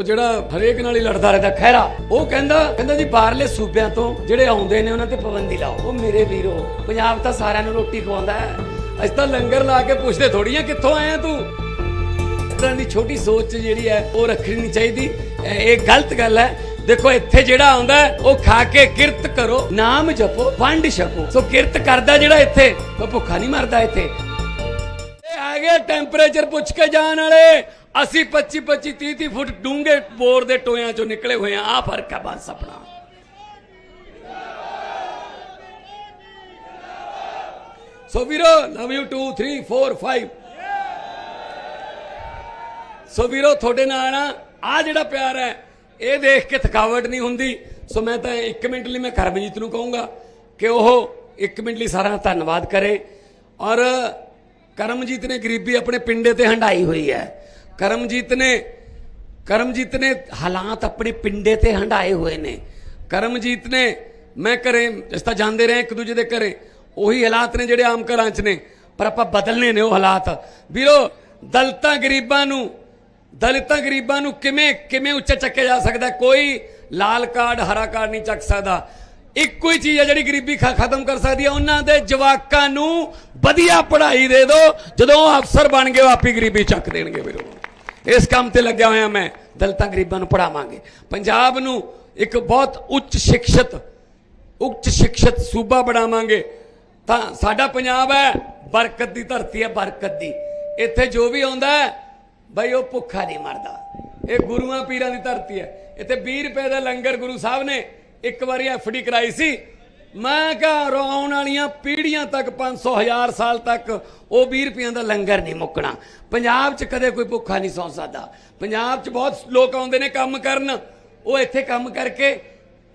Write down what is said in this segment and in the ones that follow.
ਉਹ ਜਿਹੜਾ ਹਰੇਕ ਨਾਲ ਹੀ ਲੜਦਾ ਰਹਿੰਦਾ ਖੈਰਾ ਉਹ ਕਹਿੰਦਾ ਕਹਿੰਦਾ ਜੀ ਬਾਹਰਲੇ ਸੂਬਿਆਂ ਤੋਂ ਜਿਹੜੇ ਆਉਂਦੇ ਨੇ, ਉਹਨਾਂ ਤੇ ਪਾਬੰਦੀ ਲਾਓ। ਉਹ ਮੇਰੇ ਵੀਰੋ, ਪੰਜਾਬ ਤਾਂ ਸਾਰਿਆਂ ਨੂੰ ਰੋਟੀ ਖਵਾਉਂਦਾ ਹੈ। ਅਸੀਂ ਤਾਂ ਲੰਗਰ ਲਾ ਕੇ ਪੁੱਛਦੇ ਥੋੜੀਆਂ ਕਿੱਥੋਂ ਆਇਆ ਤੂੰ? ਤਰ੍ਹਾਂ ਦੀ ਛੋਟੀ ਸੋਚ ਜਿਹੜੀ ਹੈ, ਉਹ ਰੱਖਣੀ ਨਹੀਂ ਚਾਹੀਦੀ। ਇਹ ਗਲਤ ਗੱਲ ਹੈ। ਦੇਖੋ, ਇੱਥੇ ਜਿਹੜਾ ਆਉਂਦਾ ਉਹ ਖਾ ਕੇ ਕਿਰਤ ਕਰੋ, ਨਾਮ ਜਪੋ, ਵੰਡ ਛਕੋ। ਸੋ ਕਿਰਤ ਕਰਦਾ ਜਿਹੜਾ ਇੱਥੇ, ਉਹ ਭੁੱਖਾ ਨਹੀਂ ਮਰਦਾ ਇੱਥੇ। ਇਹ ਆ ਗਏ ਟੈਂਪਰੇਚਰ ਪੁੱਛ ਕੇ ਜਾਣ ਵਾਲੇ। ਅਸੀਂ 25 25 30 30 ਫੁੱਟ ਡੂੰਘੇ ਬੋਰ ਦੇ ਟੋਇਆਂ ਚੋਂ ਨਿਕਲੇ ਹੋਏ ਆ ਆ ਫ਼ਰਕ ਹੈ ਬਸ ਆਪਣਾ। ਸੋ ਵੀਰੋ ਲਵ ਯੂ 2 3 4 5 ਸੋ ਵੀਰੋ, ਤੁਹਾਡੇ ਨਾਲ ਆ। ਜਿਹੜਾ ਪਿਆਰ ਹੈ, ਇਹ ਦੇਖ ਕੇ ਥਕਾਵਟ ਨਹੀਂ ਹੁੰਦੀ। ਸੋ ਮੈਂ ਤਾਂ 1 ਮਿੰਟ ਲਈ ਮੈਂ ਕਰਮਜੀਤ ਨੂੰ ਕਹੂੰਗਾ ਕਿ ਉਹ 1 ਮਿੰਟ ਲਈ ਸਾਰਾ ਧੰਨਵਾਦ ਕਰੇ। ਔਰ ਕਰਮਜੀਤ ਨੇ ਗਰੀਬੀ ਆਪਣੇ ਪਿੰਡੇ ਤੇ ਹੰਡਾਈ ਹੋਈ ਹੈ। ਕਰਮਜੀਤ ਨੇ ਕਰਮਜੀਤ ਨੇ ਹਾਲਾਤ ਆਪਣੇ ਪਿੰਡੇ ਤੇ ਹੰਡਾਏ ਹੋਏ ਨੇ। ਕਰਮਜੀਤ ਨੇ, ਮੈਂ ਘਰੇ ਜਿਸ ਤਾਂ ਜਾਂਦੇ ਰਹੇ ਇੱਕ ਦੂਜੇ ਦੇ ਘਰੇ, ਉਹੀ ਹਾਲਾਤ ਨੇ ਜਿਹੜੇ ਆਮ ਘਰਾਂ 'ਚ ਨੇ, ਪਰ ਆਪਾਂ ਬਦਲਨੇ ਨੇ ਉਹ ਹਾਲਾਤ। ਵੀਰੋ, ਦਲਤਾਂ ਗਰੀਬਾਂ ਨੂੰ, ਦਲਿਤਾਂ ਗਰੀਬਾਂ ਨੂੰ ਕਿਵੇਂ ਕਿਵੇਂ ਉੱਚਾ ਚੱਕਿਆ ਜਾ ਸਕਦਾ? ਕੋਈ ਲਾਲ ਕਾਰਡ, ਹਰਾ ਕਾਰਡ ਨਹੀਂ ਚੱਕ ਸਕਦਾ। ਇੱਕੋ ਹੀ ਚੀਜ਼ ਹੈ ਜਿਹੜੀ ਗਰੀਬੀ ਖ- ਖਤਮ ਕਰ ਸਕਦੀ ਹੈ ਉਹਨਾਂ ਦੇ ਜਵਾਕਾਂ ਨੂੰ ਵਧੀਆ ਪੜ੍ਹਾਈ ਦੇ ਦਿਓ। ਜਦੋਂ ਉਹ ਅਫਸਰ ਬਣ ਗਏ, ਉਹ ਆਪੀ ਗਰੀਬੀ ਚੱਕ ਦੇਣਗੇ ਵੀਰੋ। ਇਸ ਕੰਮ ਤੇ ਲੱਗਿਆ ਹੋਇਆ ਮੈਂ, ਦਲਤਾਂ ਗਰੀਬਾਂ ਨੂੰ ਪੜਾਵਾਂਗੇ ਪੰਜਾਬ ਨੂੰ ਇੱਕ ਬਹੁਤ ਉੱਚ ਸਿੱਖਿਅਤ ਉੱਚ ਸਿੱਖਿਅਤ ਸੂਬਾ ਬਣਾਵਾਂਗੇ। ਤਾਂ ਸਾਡਾ ਪੰਜਾਬ ਹੈ, ਬਰਕਤ ਦੀ ਧਰਤੀ ਹੈ, ਬਰਕਤ ਦੀ। ਇੱਥੇ ਜੋ ਵੀ ਆਉਂਦਾ ਬਈ ਉਹ ਭੁੱਖਾ ਨਹੀਂ ਮਰਦਾ। ਇਹ ਗੁਰੂਆਂ ਪੀਰਾਂ ਦੀ ਧਰਤੀ ਹੈ। ਇੱਥੇ 20 ਰੁਪਏ ਦਾ ਲੰਗਰ ਗੁਰੂ ਸਾਹਿਬ ਨੇ ਇੱਕ ਵਾਰੀ ਐਫਡੀ ਕਰਾਈ ਸੀ। ਮੈਂ ਕਿਹਾ ਰੋਣ ਵਾਲੀਆਂ ਪੀੜ੍ਹੀਆਂ ਤੱਕ 500 ਹਜ਼ਾਰ ਸਾਲ ਤੱਕ ਉਹ 20 ਰੁਪਈਆਂ ਦਾ ਲੰਗਰ ਨਹੀਂ ਮੁੱਕਣਾ। ਪੰਜਾਬ 'ਚ ਕਦੇ ਕੋਈ ਭੁੱਖਾ ਨਹੀਂ ਸੌਂ ਸਕਦਾ। ਪੰਜਾਬ 'ਚ ਬਹੁਤ ਲੋਕ ਆਉਂਦੇ ਨੇ ਕੰਮ ਕਰਨ। ਉਹ ਇੱਥੇ ਕੰਮ ਕਰਕੇ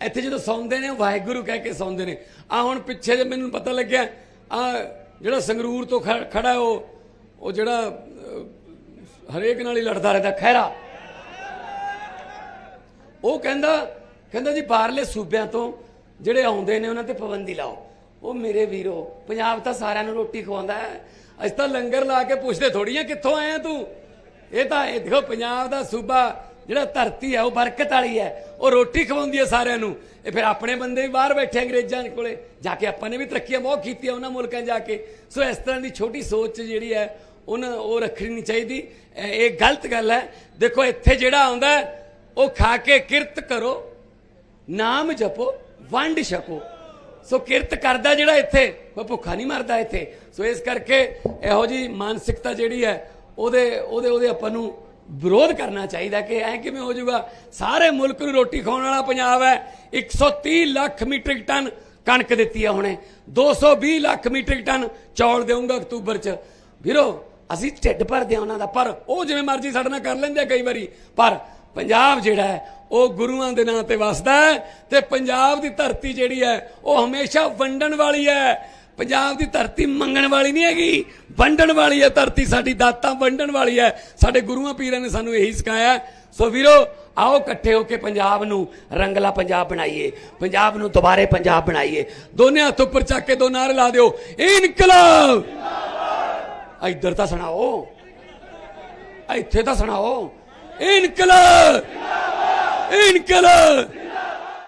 ਇੱਥੇ ਜਦੋਂ ਸੌਂਦੇ ਨੇ, ਉਹ ਵਾਹਿਗੁਰੂ ਕਹਿ ਕੇ ਸੌਂਦੇ ਨੇ। ਆ ਹੁਣ ਪਿੱਛੇ ਜੇ ਮੈਨੂੰ ਪਤਾ ਲੱਗਿਆ, ਆ ਜਿਹੜਾ ਸੰਗਰੂਰ ਤੋਂ ਖੜਾ ਉਹ ਉਹ ਜਿਹੜਾ ਹਰੇਕ ਨਾਲ ਹੀ ਲੜਦਾ ਰਹਿੰਦਾ ਖੈਰਾ ਉਹ ਕਹਿੰਦਾ ਕਹਿੰਦਾ ਜੀ ਬਾਹਰਲੇ ਸੂਬਿਆਂ ਤੋਂ ਜਿਹੜੇ ਆਉਂਦੇ ਨੇ ਉਹਨਾਂ ਤੇ ਪਾਬੰਦੀ ਲਾਓ। ਉਹ ਮੇਰੇ ਵੀਰੋ, ਪੰਜਾਬ ਤਾਂ ਸਾਰਿਆਂ ਨੂੰ ਰੋਟੀ ਖਵਾਉਂਦਾ ਹੈ। ਅਸੀਂ ਤਾਂ ਲੰਗਰ ਲਾ ਕੇ ਪੁੱਛਦੇ ਥੋੜੀਆਂ ਕਿੱਥੋਂ ਆਇਆ ਤੂੰ? ਇਹ ਤਾਂ ਇਹ ਦੇਖੋ, ਪੰਜਾਬ ਦਾ ਸੂਬਾ ਜਿਹੜਾ ਧਰਤੀ ਹੈ, ਉਹ ਬਰਕਤ ਵਾਲੀ ਹੈ। ਉਹ ਰੋਟੀ ਖਵਾਉਂਦੀ ਹੈ ਸਾਰਿਆਂ ਨੂੰ। ਇਹ ਫਿਰ ਆਪਣੇ ਬੰਦੇ ਵੀ ਬਾਹਰ ਬੈਠੇ ਅੰਗਰੇਜ਼ਾਂ ਕੋਲੇ। ਜਾ ਕੇ ਆਪਾਂ ਨੇ ਵੀ ਤਰੱਕੀਆਂ ਬਹੁਤ ਕੀਤੀਆਂ ਉਹਨਾਂ ਮੁਲਕਾਂ ਜਾ ਕੇ। ਸੋ ਇਸ ਤਰ੍ਹਾਂ ਦੀ ਛੋਟੀ ਸੋਚ ਜਿਹੜੀ ਹੈ, ਉਹਨਾਂ ਉਹ ਰੱਖਣੀ ਨਹੀਂ ਚਾਹੀਦੀ। ਇਹ ਗਲਤ ਗੱਲ ਹੈ। ਦੇਖੋ, ਇੱਥੇ ਜਿਹੜਾ ਆਉਂਦਾ ਉਹ ਖਾ ਕੇ ਕਿਰਤ ਕਰੋ, ਨਾਮ ਜਪੋ। ਵੰਡ ਛਕੋ। ਸੋ ਕਿਰਤ ਕਰਦਾ ਜਿਹੜਾ ਇੱਥੇ ਉਹ ਭੁੱਖਾ ਨਹੀਂ ਮਰਦਾ ਇੱਥੇ। ਸੋ ਇਸ ਕਰਕੇ ਇਹੋ ਜੀ ਮਾਨਸਿਕਤਾ ਜਿਹੜੀ ਹੈ, ਉਹਦੇ ਉਹਦੇ ਉਹਦੇ ਆਪਾਂ ਨੂੰ ਵਿਰੋਧ ਕਰਨਾ ਚਾਹੀਦਾ ਕਿ ਐ ਕਿਵੇਂ ਹੋ ਜਾਊਗਾ। ਸਾਰੇ ਮੁਲਕ ਨੂੰ ਰੋਟੀ ਖਵਾਉਣ ਵਾਲਾ ਪੰਜਾਬ ਹੈ। 130 ਲੱਖ ਮੀਟ੍ਰਿਕ ਟਨ ਕਣਕ ਦਿੱਤੀ ਹੈ ਹੁਣੇ। 220 ਲੱਖ ਮੀਟ੍ਰਿਕ ਟਨ ਚੌਲ ਦੇਊਂਗਾ ਅਕਤੂਬਰ ਚ। ਵੀਰੋ, ਅਸੀਂ ਢਿੱਡ ਭਰਦੇ ਆ ਉਹਨਾਂ ਦਾ, ਪਰ ਉਹ ਜਿਵੇਂ ਮਰਜ਼ੀ ਸਾਡੇ ਨਾਲ ਕਰ ਲੈਂਦੇ ਆ ਕਈ ਵਾਰੀ। ਪਰ ਪੰਜਾਬ ਜਿਹੜਾ ਹੈ, ਉਹ ਗੁਰੂਆਂ ਦੇ ਨਾਂ ਤੇ ਵਸਦਾ ਹੈ ਤੇ ਪੰਜਾਬ ਦੀ ਧਰਤੀ ਜਿਹੜੀ ਹੈ, ਉਹ ਹਮੇਸ਼ਾ ਵੰਡਣ ਵਾਲੀ ਹੈ। ਪੰਜਾਬ ਦੀ ਧਰਤੀ ਮੰਗਣ ਵਾਲੀ ਨਹੀਂ ਹੈਗੀ, ਵੰਡਣ ਵਾਲੀ ਹੈ ਧਰਤੀ, ਸਾਡੀ ਦਾਤਾਂ ਵੰਡਣ ਵਾਲੀ ਹੈ। ਸਾਡੇ ਗੁਰੂਆਂ ਪੀਰਾਂ ਨੇ ਸਾਨੂੰ ਇਹੀ ਸਿਖਾਇਆ ਸੋ ਵੀਰੋ, ਆਓ ਇਕੱਠੇ ਹੋ ਕੇ ਪੰਜਾਬ ਨੂੰ ਰੰਗਲਾ ਪੰਜਾਬ ਬਣਾਈਏ, ਪੰਜਾਬ ਨੂੰ ਦੁਬਾਰੇ ਪੰਜਾਬ ਬਣਾਈਏ। ਦੋਨੇ ਹੱਥ ਉੱਪਰ ਚੱਕ ਕੇ ਦੋ ਨਾਰੇ ਲਾ ਦਿਓ। ਇਨਕਲਾਬ! ਇੱਧਰ ਤਾਂ ਸੁਣਾਓ। ਇੱਥੇ ਤਾਂ ਸੁਣਾਓ। ਇਨਕਲਾਬ! ਇਨਕਲਾਬ!